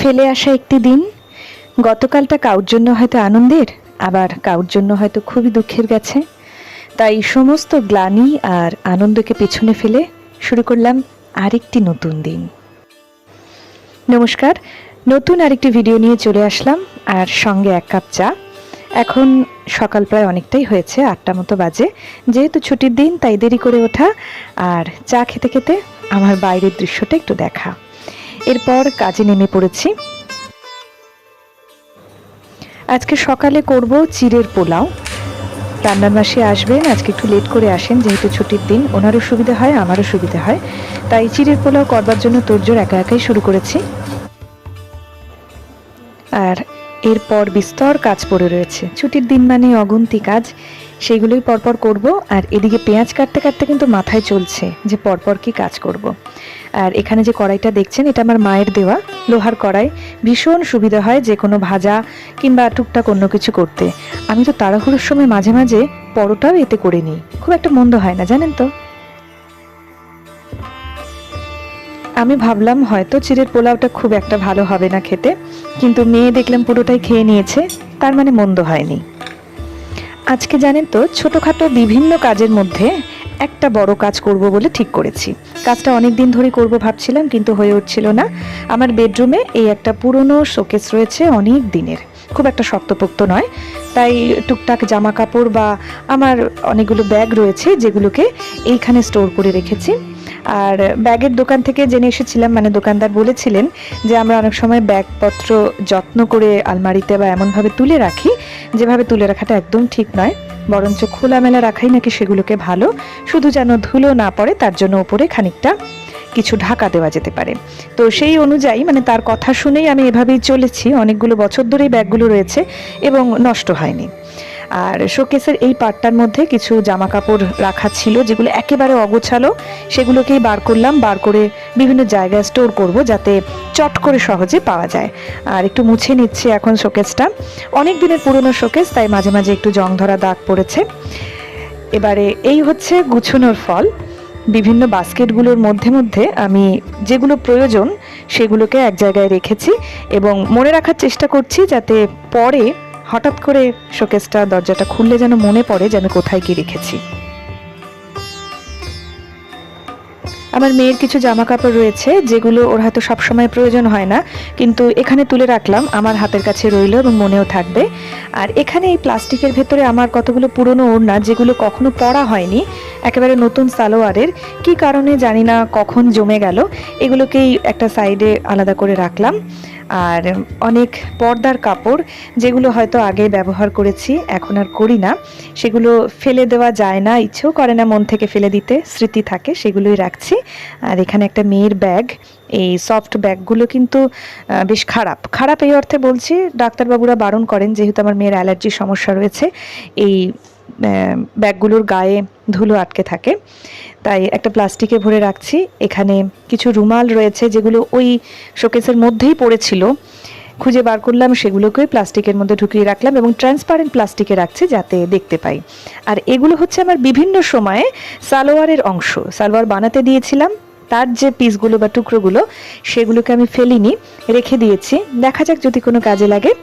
ফেলে আসা একটি দিন? গতকালটা কাউর জন্য হয়তো আনন্দের, আবার কাউর জন্য হয়তো খুবই দুঃখের গেছে তাই সমস্ত গ্লানি আর আনন্দকে পেছনে ফেলে শুরু করলাম আরেকটি নতুন দিন। নমস্কার, নতুন আরেকটি ভিডিও নিয়ে চলে আসলাম, আর সঙ্গে এক কাপ চা। এখন সকাল প্রায় অনেকটাই হয়েছে, আটটা মতো বাজে। যেহেতু ছুটির দিন, তাই দেরি করে ওঠা। আর চা খেতে খেতে আমার বাইরের দৃশ্যটা একটু দেখা। এরপর কাজে নেমে পড়েছি। আজকে সকালে করব চিড়ের পোলাও। রান্নার মাসে আসবেন, আজকে একটু লেট করে আসেন, যেহেতু ছুটির দিন। ওনারও সুবিধা হয়, আমারও সুবিধা হয়। তাই চিড়ের পোলাও করবার জন্য তোরজোর একা একাই শুরু করেছি। আর এরপর বিস্তর কাজ পড়ে রয়েছে। ছুটির দিন মানে অগুন্তি কাজ। সেইগুলোই পরপর করব। আর এদিকে পেঁয়াজ কাটতে কাটতে কিন্তু মাথায় চলছে যে পরপর কি কাজ করব। আর এখানে যে কড়াইটা দেখছেন, এটা আমার মায়ের দেওয়া লোহার কড়াই। ভীষণ সুবিধা হয় যে কোনো ভাজা কিংবা টুকটাক অন্য কিছু করতে। আমি তো তাড়াহুড়োর সময় মাঝে মাঝে পরোটাও এতে করে নিই। খুব একটা মন্দ হয় না, জানেন তো? আমি ভাবলাম হয়তো চিড়ের পোলাওটা খুব একটা ভালো হবে না খেতে, কিন্তু মেয়ে দেখলাম পুরোটাই খেয়ে নিয়েছে, তার মানে মন্দ হয়নি। আজকে জানেন তো, ছোটোখাটো বিভিন্ন কাজের মধ্যে একটা বড় কাজ করব বলে ঠিক করেছি। কাজটা অনেক দিন ধরে করব ভাবছিলাম, কিন্তু হয়ে উঠছিল না। আমার বেডরুমে এই একটা পুরনো শোকেস রয়েছে অনেক দিনের। খুব একটা শক্তপোক্ত নয়। তাই টুকটাক জামা কাপড় বা আমার অনেকগুলো ব্যাগ রয়েছে, যেগুলোকে এইখানে স্টোর করে রেখেছি। আর ব্যাগের দোকান থেকে জেনে এসেছিলাম মানে দোকানদার বলেছিলেন যে আমরা অনেক সময় ব্যাগপত্র যত্ন করে আলমারিতে বা এমনভাবে তুলে রাখি, যেভাবে তুলে রাখাটা একদম ঠিক নয়, বরঞ্চ খোলামেলা রাখাই নাকি সেগুলোকে ভালো, শুধু যেন ধুলো না পড়ে, তার জন্য ওপরে খানিকটা কিছু ঢাকা দেওয়া যেতে পারে। তো সেই অনুযায়ী মানে তার কথা শুনেই আমি এভাবেই চলেছি, অনেকগুলো বছর ধরেই ব্যাগগুলো রয়েছে এবং নষ্ট হয়নি। আর শোকেসের এই পার্টটার মধ্যে কিছু জামা কাপড় রাখা ছিল, যেগুলো একেবারে অগোছালো। সেগুলোকেই বার করলাম, বার করে বিভিন্ন জায়গায় স্টোর করব যাতে চট করে সহজে পাওয়া যায়। আর একটু মুছে নিচ্ছি এখন শোকেসটা অনেক দিনের পুরনো শোকেস তাই মাঝে মাঝে একটু জং ধরা দাগ পড়েছে। এবারে এই হচ্ছে গুছানোর ফল। বিভিন্ন বাস্কেটগুলোর মধ্যে মধ্যে আমি যেগুলো প্রয়োজন, সেগুলোকে এক জায়গায় রেখেছি এবং মনে রাখার চেষ্টা করছি যাতে পরে হঠাৎ করে শোকেসটা দরজাটা খুললে যেন মনে পড়ে যে আমি কোথায় কি রেখেছি। আমার মেয়ের কিছু জামা কাপড় রয়েছে, যেগুলো ওর হয়তো সবসময় প্রয়োজন হয় না, কিন্তু এখানে তুলে রাখলাম, আমার হাতের কাছে রইল এবং মনেও থাকবে। আর এখানে এই প্লাস্টিকের ভেতরে আমার কতগুলো পুরনো ওড়না, যেগুলো কখনো পরা হয়নি, একেবারে নতুন সালোয়ারের, কি কারণে জানি না কখন জমে গেল, এগুলোকেই একটা সাইডে আলাদা করে রাখলাম। আর অনেক পর্দার কাপড়, যেগুলো হয়তো আগে ব্যবহার করেছি, এখন আর করি না। সেগুলো ফেলে দেওয়া যায় না, ইচ্ছেও করে না মন থেকে ফেলে দিতে, স্মৃতি থাকে, সেগুলোই রাখছি। আর এখানে একটা মেয়ের ব্যাগ, এই সফট ব্যাগগুলো কিন্তু বেশ খারাপ। খারাপ এই অর্থে বলছি, ডাক্তারবাবুরা বারণ করেন, যেহেতু আমার মেয়ের অ্যালার্জির সমস্যা রয়েছে। এই ব্যাগগুলোর গায়ে ধুলো আটকে থাকে। তাই একটা প্লাস্টিকে ভরে রাখছি। এখানে কিছু রুমাল রয়েছে যেগুলো ওই শোকেসের মধ্যেই পড়েছিল। খুঁজে বার করলাম, সেগুলোকে প্লাস্টিকের মধ্যে ঢুকিয়ে রাখলাম এবং ট্রান্সপারেন্ট প্লাস্টিকে রাখছি যাতে দেখতে পাই। আর এগুলো হচ্ছে আমার বিভিন্ন সময়ে সালোয়ারের অংশ। সালোয়ার বানাতে দিয়েছিলাম। তার যে পিসগুলো বা টুকরোগুলো, সেগুলোকে আমি ফেলিনি, রেখে দিয়েছি। দেখা যাক যদি কোনো কাজে লাগে।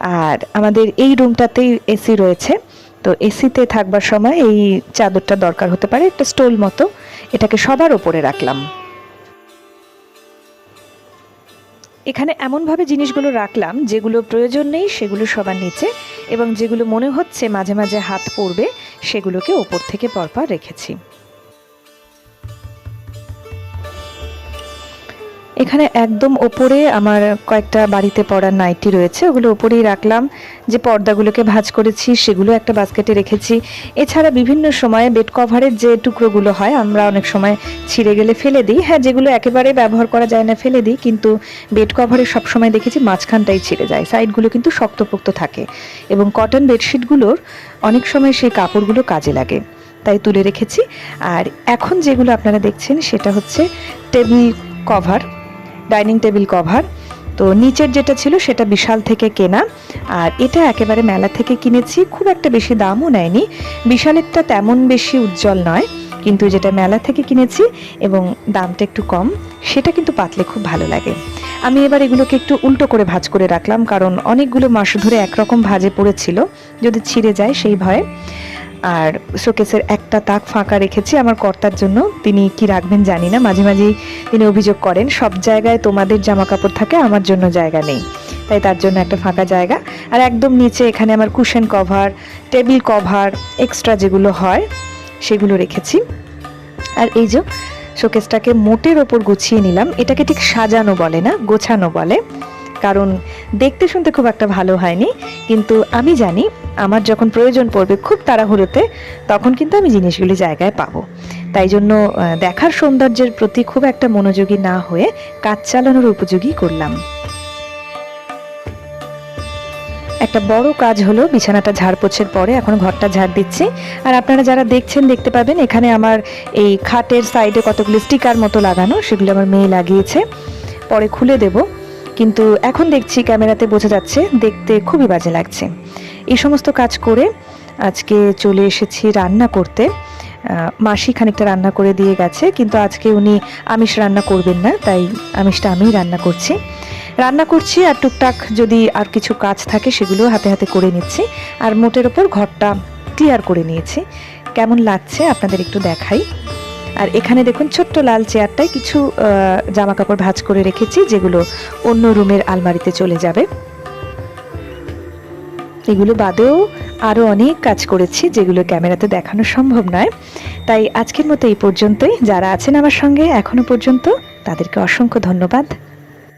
আর আমাদের এই রুমটাতেই এসি রয়েছে। তো এসিতে থাকবার সময় এই চাদরটা দরকার হতে পারে, একটা স্টোল মতো। এটাকে সবার ওপরে রাখলাম। এখানে এমনভাবে জিনিসগুলো রাখলাম, যেগুলো প্রয়োজন নেই সেগুলো সবার নিচে এবং যেগুলো মনে হচ্ছে মাঝে মাঝে হাত পড়বে সেগুলোকে ওপর থেকে পরপর রেখেছি। এখানে একদম ওপরে আমার কয়েকটা বাড়িতে পড়ার নাইটি রয়েছে, ওগুলো ওপরেই রাখলাম। যে পর্দাগুলোকে ভাঁজ করেছি, সেগুলো একটা বাস্কেটে রেখেছি। এছাড়া বিভিন্ন সময়ে বেড কভারের যে টুকরোগুলো হয়, আমরা অনেক সময় ছিঁড়ে গেলে ফেলে দিই। হ্যাঁ যেগুলো একেবারে ব্যবহার করা যায় না, ফেলে দিই, কিন্তু বেড কভারে সবসময় দেখেছি মাঝখানটাই ছিঁড়ে যায়, সাইডগুলো কিন্তু শক্তপোক্ত থাকে। এবং কটন বেডশিটগুলোর অনেক সময় সেই কাপড়গুলো কাজে লাগে, তাই তুলে রেখেছি। আর এখন যেগুলো আপনারা দেখছেন, সেটা হচ্ছে table cover. Dining table cover. তো নিচের যেটা ছিল সেটা বিশাল থেকে কেনা। আর এটা একেবারে মেলা থেকে কিনেছি। খুব একটা বেশি দামও নেয়নি। বিশালেরটা তেমন বেশি উজ্জ্বল নয়, কিন্তু যেটা মেলা থেকে কিনেছি এবং দামটা একটু কম, সেটা কিন্তু পাতলে খুব ভালো লাগে। আমি এবার এগুলোকে একটু উল্টো করে ভাজ করে রাখলাম, কারণ অনেকগুলো মাস ধরে একরকম ভাজে পড়েছিল। যদি ছিঁড়ে যায় সেই ভয়ে। আর শোকেসের একটা তাক ফাঁকা রেখেছি। আমার কর্তার জন্য। তিনি কি রাখবেন জানি না। মাঝে মাঝেই তিনি অভিযোগ করেন, সব জায়গায় তোমাদের জামা কাপড় থাকে, আমার জন্য জায়গা নেই। তাই তার জন্য একটা ফাঁকা জায়গা। আর একদম নিচে এখানে আমার cushion cover, table cover, extra যেগুলো হয়, সেগুলো রেখেছি। আর এই যে শোকেসটাকে মোটের ওপর গুছিয়ে নিলাম, এটাকে ঠিক সাজানো বলে না, গোছানো বলে। কারণ দেখতে শুনতে খুব একটা ভালো হয়নি। কিন্তু আমি জানি আমার যখন প্রয়োজন পড়বে খুব তাড়াহুড়োতে, তখন কিন্তু আমি জিনিসগুলি জায়গায় পাবো। তাই জন্য দেখার সৌন্দর্যের প্রতি খুব একটা মনোযোগী না হয়ে কাজ চালানোর উপযোগী করলাম। একটা বড় কাজ হলো বিছানাটা ঝাড় পোছের পরে এখন ঘরটা ঝাড় দিচ্ছি। আর আপনারা যারা দেখছেন, দেখতে পাবেন, এখানে আমার এই খাটের সাইডে কতগুলো স্টিকার মতো লাগানো, সেগুলো আমার মেয়ে লাগিয়েছে। পরে খুলে দেব। কিন্তু এখন দেখছি ক্যামেরাতে বোঝা যাচ্ছে দেখতে খুবই বাজে লাগছে। এই সমস্ত কাজ করে আজকে চলে এসেছি রান্না করতে। মাসি খানিকটা রান্না করে দিয়ে গেছে, কিন্তু আজকে উনি আমিষ রান্না করবেন না, তাই আমিষটা আমিই রান্না করছি। রান্না করছি আর টুকটাক যদি আর কিছু কাজ থাকে সেগুলো হাতে হাতে করে নিচ্ছি, আর মোটের ওপর ঘরটা ক্লিয়ার করে নিয়েছি। কেমন লাগছে আপনাদের একটু দেখাই। আর এখানে দেখুন ছোট্ট লাল চেয়ারটায় কিছু জামা কাপড় ভাঁজ করে রেখেছি, যেগুলো অন্য রুমের আলমারিতে চলে যাবে। এগুলো বাদেও আরও অনেক কাজ করেছি, যেগুলো ক্যামেরাতে দেখানো সম্ভব নয়। তাই আজকের মতো এই পর্যন্তই। যারা আছেন আমার সঙ্গে এখনও পর্যন্ত, তাদেরকে অসংখ্য ধন্যবাদ।